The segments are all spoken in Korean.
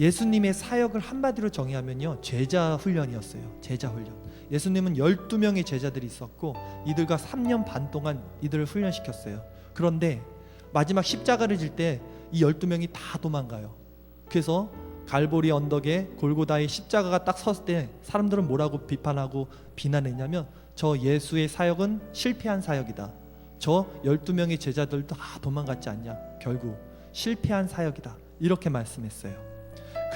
예수님의 사역을 한마디로 정의하면요. 제자 훈련이었어요. 제자 훈련. 예수님은 12명의 제자들이 있었고 이들과 3년 반 동안 이들을 훈련시켰어요. 그런데 마지막 십자가를 질 때 이 12명이 다 도망가요. 그래서 갈보리 언덕에 골고다의 십자가가 딱 섰을 때 사람들은 뭐라고 비판하고 비난했냐면 저 예수의 사역은 실패한 사역이다. 저 12명의 제자들도 다 도망갔지 않냐. 결국 실패한 사역이다. 이렇게 말씀했어요.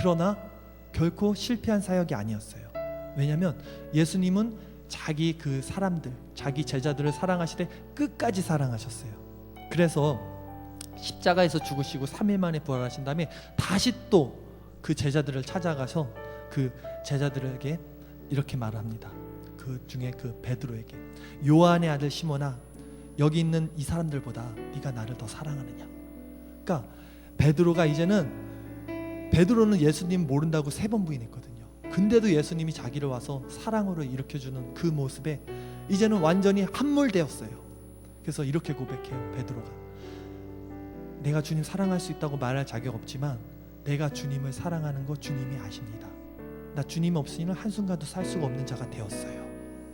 그러나 결코 실패한 사역이 아니었어요. 왜냐하면 예수님은 자기 그 사람들, 자기 제자들을 사랑하시되 끝까지 사랑하셨어요. 그래서 십자가에서 죽으시고 3일 만에 부활하신 다음에 다시 또 그 제자들을 찾아가서 그 제자들에게 이렇게 말합니다. 그 중에 그 베드로에게 요한의 아들 시몬아 여기 있는 이 사람들보다 네가 나를 더 사랑하느냐? 그러니까 베드로가 이제는 베드로는 예수님 모른다고 세 번 부인했거든요. 근데도 예수님이 자기를 와서 사랑으로 일으켜 주는 그 모습에 이제는 완전히 함몰되었어요. 그래서 이렇게 고백해요. 베드로가 내가 주님 사랑할 수 있다고 말할 자격 없지만 내가 주님을 사랑하는 거 주님이 아십니다. 나 주님 없이는 한순간도 살 수가 없는 자가 되었어요.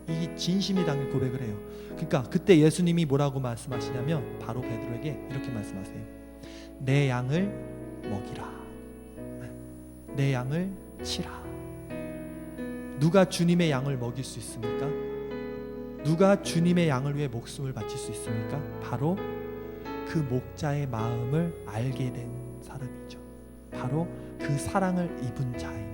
이 진심이 담긴 고백을 해요. 그러니까 그때 예수님이 뭐라고 말씀하시냐면 바로 베드로에게 이렇게 말씀하세요. 내 양을 먹이라. 내 양을 치라. 누가 주님의 양을 먹일 수 있습니까? 누가 주님의 양을 위해 목숨을 바칠 수 있습니까? 바로 그 목자의 마음을 알게 된 사람이죠. 바로 그 사랑을 입은 자입니다.